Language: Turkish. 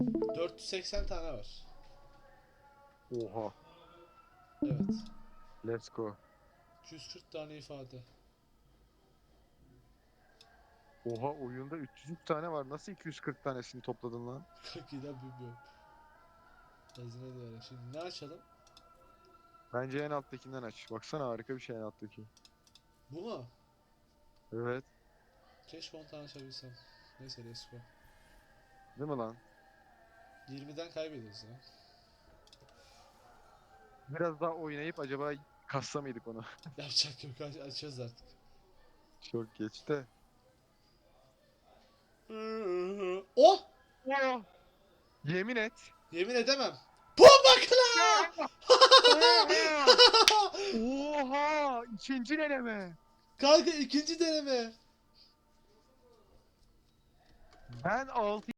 480 tane var. Oha. Evet. Let's go. 240 tane ifade. Oha oyunda 303 tane var. Nasıl 240 tanesini topladın lan? Kakiden bilmiyorum. Hazine diyerek. Şimdi ne açalım? Bence en alttakinden aç. Baksana harika bir şey en alttaki. Bu mu? Evet. Keşke 10 tane açabilsem. Neyse let's go. Değil mi lan? 20'den kaybediyoruz ya. Biraz daha oynayıp acaba kassa mıydık onu? Yapacak yok aç açacağız artık. Çok geç de. Oh! Yemin et. Yemin edemem. Bu bakla! Oha! İkinci deneme. Kanka ikinci deneme. Ben 6